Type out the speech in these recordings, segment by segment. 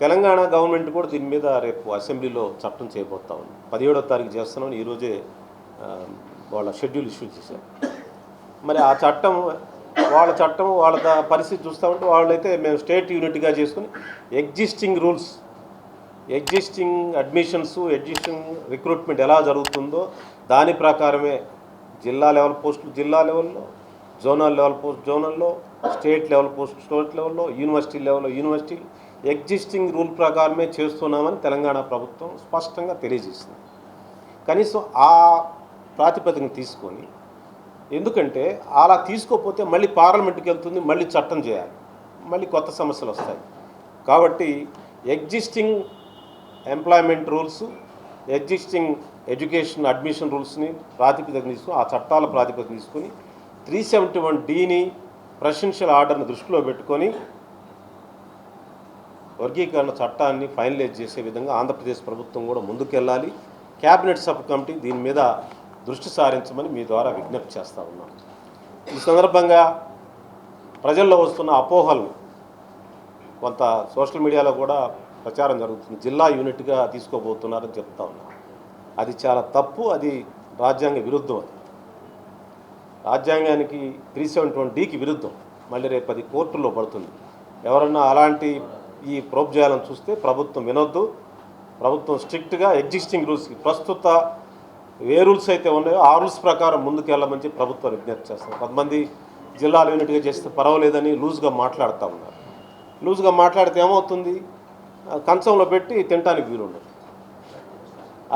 Telangana government కూడా దీని మీద రేపు అసెంబ్లీలో చట్టం చేయబోతా ఉంది. పదిహేడో తారీఖు చేస్తున్నామని ఈరోజే వాళ్ళ షెడ్యూల్ ఇష్యూ చేశారు. మరి ఆ చట్టం వాళ్ళ చట్టం వాళ్ళ పరిస్థితి చూస్తామంటే వాళ్ళైతే మేము స్టేట్ యూనిట్గా చేసుకుని existing rules existing admissions existing recruitment ఎలా జరుగుతుందో దాని ప్రకారమే జిల్లా లెవెల్ పోస్టులు జిల్లా లెవెల్లో జోనల్ లెవెల్ పోస్ట్ జోనల్లో స్టేట్ లెవెల్ పోస్ట్ స్టేట్ లెవెల్లో యూనివర్సిటీ లెవెల్లో యూనివర్సిటీ ఎగ్జిస్టింగ్ రూల్ ప్రకారమే చేస్తున్నామని తెలంగాణ ప్రభుత్వం స్పష్టంగా తెలియజేసింది. కనీసం ఆ ప్రాతిపదికను తీసుకొని ఎందుకంటే అలా తీసుకోకపోతే మళ్ళీ పార్లమెంట్కి వెళ్తుంది మళ్ళీ చట్టం చేయాలి మళ్ళీ కొత్త సమస్యలు వస్తాయి. కాబట్టి existing employment rules existing education admission రూల్స్ని ప్రాతిపదికన తీసుకుని ఆ చట్టాల ప్రాతిపదికన తీసుకొని త్రీ సెవెంటీ వన్ డీని ప్రెసిడెన్షియల్ ఆర్డర్ని దృష్టిలో పెట్టుకొని వర్గీకరణ చట్టాన్ని ఫైనలైజ్ చేసే విధంగా ఆంధ్రప్రదేశ్ ప్రభుత్వం కూడా ముందుకెళ్ళాలి. క్యాబినెట్ సబ్ కమిటీ దీని మీద దృష్టి సారించమని మీ ద్వారా విజ్ఞప్తి చేస్తా ఉన్నాం. ఈ సందర్భంగా ప్రజల్లో వస్తున్న అపోహలు కొంత సోషల్ మీడియాలో కూడా ప్రచారం జరుగుతుంది. జిల్లా యూనిట్గా తీసుకోబోతున్నారని చెప్తా ఉన్నారు అది చాలా తప్పు అది రాజ్యాంగ విరుద్ధం అది. రాజ్యాంగానికి త్రీ సెవెన్ ట్వంటీకి విరుద్ధం. మళ్ళీ రేపు అది కోర్టులో పడుతుంది. ఎవరన్నా అలాంటి ఈ ప్రోబ్ చేయాలని చూస్తే ప్రభుత్వం వినొద్దు. ప్రభుత్వం స్ట్రిక్ట్గా ఎగ్జిస్టింగ్ రూల్స్కి ప్రస్తుత ఏ రూల్స్ అయితే ఉన్నాయో ఆ రూల్స్ ప్రకారం ముందుకు వెళ్ళమని చెప్పి ప్రభుత్వం విజ్ఞప్తి చేస్తారు కొంతమంది జిల్లాలు యూనిట్గా చేస్తే పర్వాలేదని లూజ్గా మాట్లాడుతూ ఉన్నారు. లూజ్గా మాట్లాడితే ఏమవుతుంది? కంచంలో పెట్టి తినడానికి వీలు ఉండదు.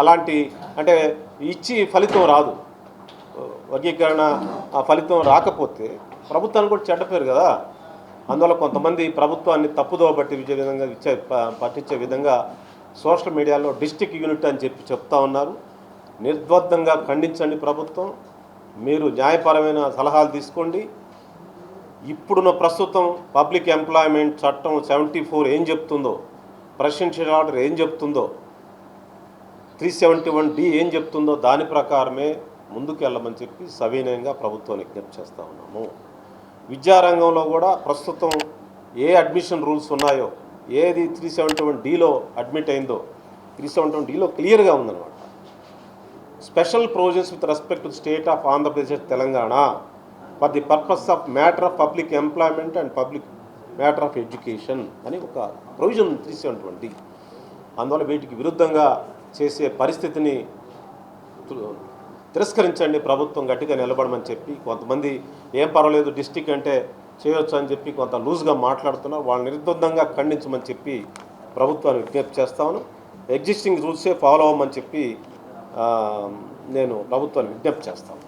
అలాంటి అంటే ఇచ్చి ఫలితం రాదు. వర్గీకరణ ఆ ఫలితం రాకపోతే ప్రభుత్వానికి కూడా చెడ్డ పేరు కదా. అందువల్ల కొంతమంది ప్రభుత్వాన్ని తప్పుదోవ విజయ విధంగా ఇచ్చే పట్టించే విధంగా సోషల్ మీడియాలో డిస్టిక్ యూనిట్ అని చెప్పి చెప్తా ఉన్నారు. నిర్ద్వందంగా ఖండించండి ప్రభుత్వం. మీరు న్యాయపరమైన సలహాలు తీసుకోండి. ఇప్పుడున్న ప్రస్తుతం పబ్లిక్ ఎంప్లాయ్మెంట్ చట్టం సెవెంటీ ఫోర్ ఏం చెప్తుందో ప్రశంసల ఆర్డర్ ఏం చెప్తుందో త్రీ సెవెంటీ వన్ డి ఏం చెప్తుందో దాని ప్రకారమే ముందుకు వెళ్ళమని చెప్పి సవినయంగా ప్రభుత్వం విజ్ఞప్తి చేస్తూ ఉన్నాము. విద్యారంగంలో కూడా ప్రస్తుతం ఏ అడ్మిషన్ రూల్స్ ఉన్నాయో ఏది త్రీ సెవెంటీ వన్ డీలో అడ్మిట్ అయిందో త్రీ సెవెంటీ వన్ డీలో క్లియర్గా ఉందన్నమాట. Special provisions with respect to state of Andhra Pradesh Telangana for the purpose of matter of public employment and public matter of education అని ఒక provision three seventy one D. అందువల్ల వీటికి విరుద్ధంగా చేసే పరిస్థితిని తిరస్కరించండి ప్రభుత్వం గట్టిగా నిలబడమని చెప్పి కొంతమంది ఏం పర్వాలేదు డిస్టిక్ అంటే చేయొచ్చు అని చెప్పి కొంత లూజ్గా మాట్లాడుతున్నారు వాళ్ళని నిర్బంధంగా ఖండించమని చెప్పి ప్రభుత్వాన్ని విజ్ఞప్తి చేస్తాను ఎగ్జిస్టింగ్ రూల్సే ఫాలో అవ్వమని చెప్పి నేను ప్రభుత్వాన్ని విజ్ఞప్తి చేస్తాను